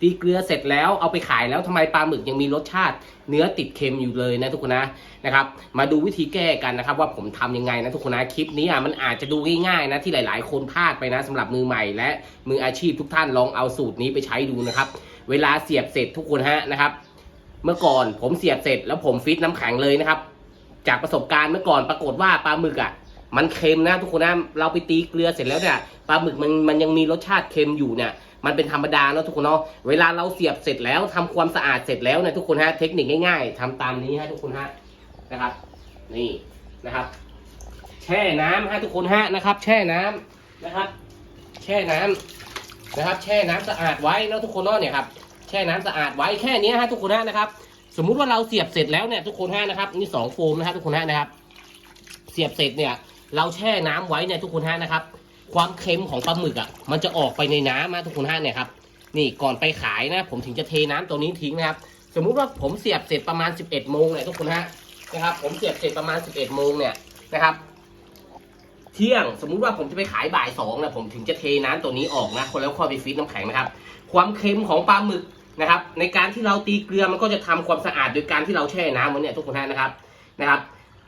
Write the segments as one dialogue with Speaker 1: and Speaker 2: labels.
Speaker 1: ตีเกลือเสร็จแล้วเอาไปขายแล้วทำไมปลาหมึกยังมีรสชาติ เนื้อติดเค็มอยู่เลยนะทุกคนนะนะครับ มาดูวิธีแก้กันนะครับ ว่าผมทำยังไงนะทุกคนนะคลิปนี้อะมันอาจจะดูง่ายๆนะที่หลายๆ คนพลาดไปนะสำหรับมือใหม่และมืออาชีพทุกท่านลองเอาสูตรนี้ไปใช้ดูนะครับ เวลาเสียบเสร็จทุกคนฮะนะครับ เมื่อก่อนผมเสียบเสร็จแล้วผมฟิตน้ำแข็งเลยนะครับ จากประสบการณ์เมื่อก่อนปรากฏว่าปลาหมึกอะมันเค็มนะทุกคนนะเราไปตีเกลือเสร็จแล้วเนี่ย ปลาหมึกมันมันยังมีรสชาติเค็มอยู่เนี่ยมันเป็นธรรมดาเนาะทุกคนเนาะเวลาเราเสียบเสร็จแล้วทำความสะอาดเสร็จแล้วเนี่ยทุกคนฮะเทคนิคง่ายๆทำตามนี้ฮะทุกคนฮะนะครับ นี่นะครับ แช่น้ำฮะทุกคนฮะนะครับ แช่น้ำนะครับ แช่น้ำนะครับ แช่น้ำสะอาดไว้เนาะทุกคนเนาะเนี่ยครับแช่น้ำสะอาดไว้แค่นี้ฮะทุกคนฮะนะครับ สมมุติว่าเราเสียบเสร็จแล้วเนี่ยทุกคนฮะนะครับนี่สองโฟมนะครับทุกคนฮะนะครับ เสียบเสร็จเนี่ย เราแช่น้ำไว้เนี่ยทุกคนฮะนะครับ ความเค็มของปลาหมึกอะ มันจะออกไปในน้ำนะทุกคนฮะเนี่ยครับ นี่ก่อนไปขายนะ ผมถึงจะเทน้ำตัวนี้ทิ้งนะครับ สมมุติว่าผมเสียบเสร็จประมาณ 11โมงเนี่ยทุกคนฮะนะครับ ผมเสียบเสร็จประมาณ 11โมงเนี่ยนะครับ เที่ยงสมมุติว่าผมจะไปขายบ่ายสองนะผมถึงจะเทน้ำตัวนี้ออกนะคนแล้วค่อยไปฟีดน้ำแข็งนะครับ ความเค็มของปลาหมึกนะครับ ในการที่เราตีเกลือมันก็จะทำความสะอาดโดยการที่เราแช่น้ำไว้เนี่ยทุกคนฮะนะครับนะครับ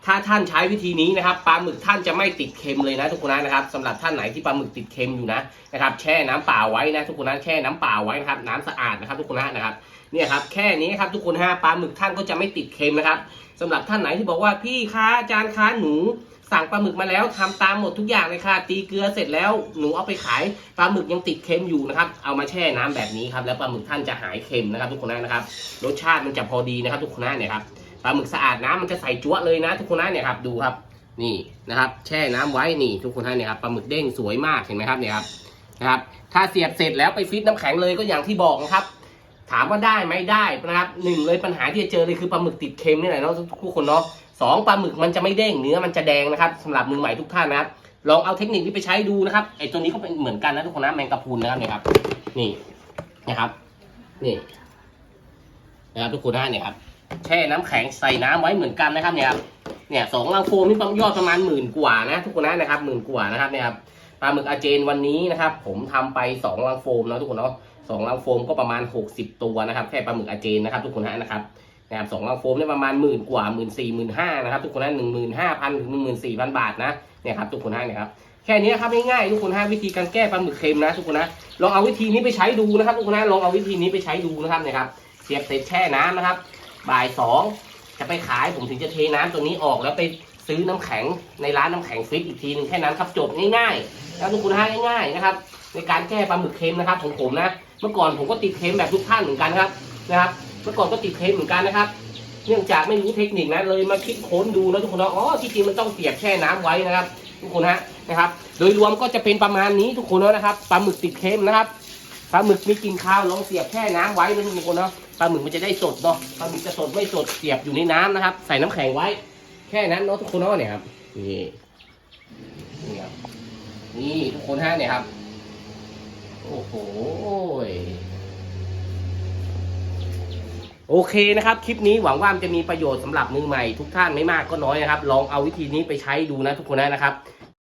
Speaker 1: ถ้าท่านใช้วิธีนี้นะครับปลาหมึกท่านจะไม่ติดเค็มเลยนะทุกคนนะครับสำหรับท่านไหนที่ปลาหมึกติดเค็มอยู่นะนะครับแช่น้ำเปล่าไว้นะทุกคนนะแช่น้ำเปล่าไว้นะครับน้ำสะอาดนะครับทุกคนนะครับเนี่ยครับแค่นี้ครับทุกคนฮะปลาหมึกท่านก็จะไม่ติดเค็มนะครับสำหรับท่านไหนที่บอกว่าพี่คะอาจารย์คะหนูสั่งปลาหมึกมาแล้วทำตามหมดทุกอย่างเลยค่ะ ตีเกลือเสร็จแล้วหนูเอาไปขายปลาหมึกยังติดเค็มอยู่นะครับ เอามาแช่น้ำแบบนี้ครับแล้วปลาหมึกท่านจะหายเค็มนะครับ ทุกคนนะครับรสชาติมันจะพอดีนะครับ ทุกคนนะเนี่ยครับ ปลาหมึกสะอาดน้ำมันจะใส่จั๊วเลยนะ ทุกคนนะเนี่ยครับดูครับนี่นะครับ แช่น้ำไว้นี่ทุกคนนเนี่ยครับปลาหมึกเด้งสวยมากเห็นไหมครับเนี่ยครับนะครับ ถ้าเสียบเสร็จแล้วไปฟิตน้ำแข็งเลยก็อย่างที่บอกนะครับ ถามว่าได้ไหมได้นะครับหนึ่งเลยปัญหาที่จะเจอเลยคือปลาหมึกติดเค็มนี่แหละเนาะทุกคนเนาะสองปลาหมึกมันจะไม่เด้งเนื้อมันจะแดงนะครับสำหรับมือใหม่ทุกท่านนะครับลองเอาเทคนิคนี้ไปใช้ดูนะครับไอ้ตัวนี้ก็เป็นเหมือนกันนะทุกคนนะแมงกะพรุนนะครับเนี่ยครับ นี่นะครับ นี่นะครับทุกคนนะเนี่ยครับ แช่น้ำแข็งใส่น้ำไว้เหมือนกันนะครับเนี่ยครับเนี่ยสองลังโฟมนี่ยอดประมาณหมื่นกว่านะทุกคนนะนะครับหมื่นกว่านะครับเนี่ยครับปลาหมึกอาเจนวันนี้นะครับ ผมทำไปสองลังโฟมนะทุกคนเนาะสองลังโฟมก็ประมาณ60ตัวนะครับแค่ปลาหมึกอาเจนนะครับ ทุกคนนะนะครับนะครับสองลังโฟมเนี่ยประมาณหมื่นกว่าหมื่นสี่หมื่นห้านะครับทุกคนนะหนึ่งหมื่นห้าพันถึงหนึ่งหมื่นสี่พันบาทนะเนี่ยครับทุกคนนะเนี่ยครับแค่นี้ครับง่ายๆทุกคนนะวิธีการแก้ปลาหมึกเค็มนะทุกคนนะลองเอาวิธีนี้ไปใช้ดูนะครับทุกคนนะลองเอาวิธีนี้ไปใช้ดูนะครับเนี่ยครับเสียบเสร็จแช่น้ำนะครับ บ่ายสองจะไปขายผมถึงจะเทน้ำตัวนี้ออกแล้วไปซื้อน้ำแข็งในร้านน้ำแข็งฟิตอีกทีหนึ่งแค่นั้นครับจบง่ายๆแล้วทุกคนให้ง่ายๆนะครับ ในการแก้ปลาหมึกเค็มนะครับของผมนะ เมื่อก่อนผมก็ติดเค็มแบบทุกท่านเหมือนกันครับนะครับ เมื่อก่อนก็ติดเค็มเหมือนกันนะครับ เนื่องจากไม่รู้เทคนิคนะเลยมาคิดค้นดูแล้วทุกคนนะอ๋อที่จริงมันต้องเสียบแช่น้ำไว้นะครับ ทุกคนฮะนะครับ โดยรวมก็จะเป็นประมาณนี้ทุกคนนะครับปลาหมึกติดเค็มนะครับปลาหมึกมีกลินคาวลองเสียบแช่น้ำไว้นะทุกคนเนาะ ปลาหมึกมันจะได้สดเนาะปลาหมึกจะสดไม่สดเสียบอยู่ในน้ำนะครับ ใส่น้ำแข็งไว้ แค่นั้นเนาะทุกคนเนาะเนี่ยครับนี่นี่ครับนี่ทุกคนฮะเนี่ยครับโอ้โหโอเคนะครับ คลิปนี้หวังว่ามันจะมีประโยชน์สำหรับมือใหม่ทุกท่านไม่มากก็น้อยนะครับ ลองเอาวิธีนี้ไปใช้ดูนะทุกคนนะครับ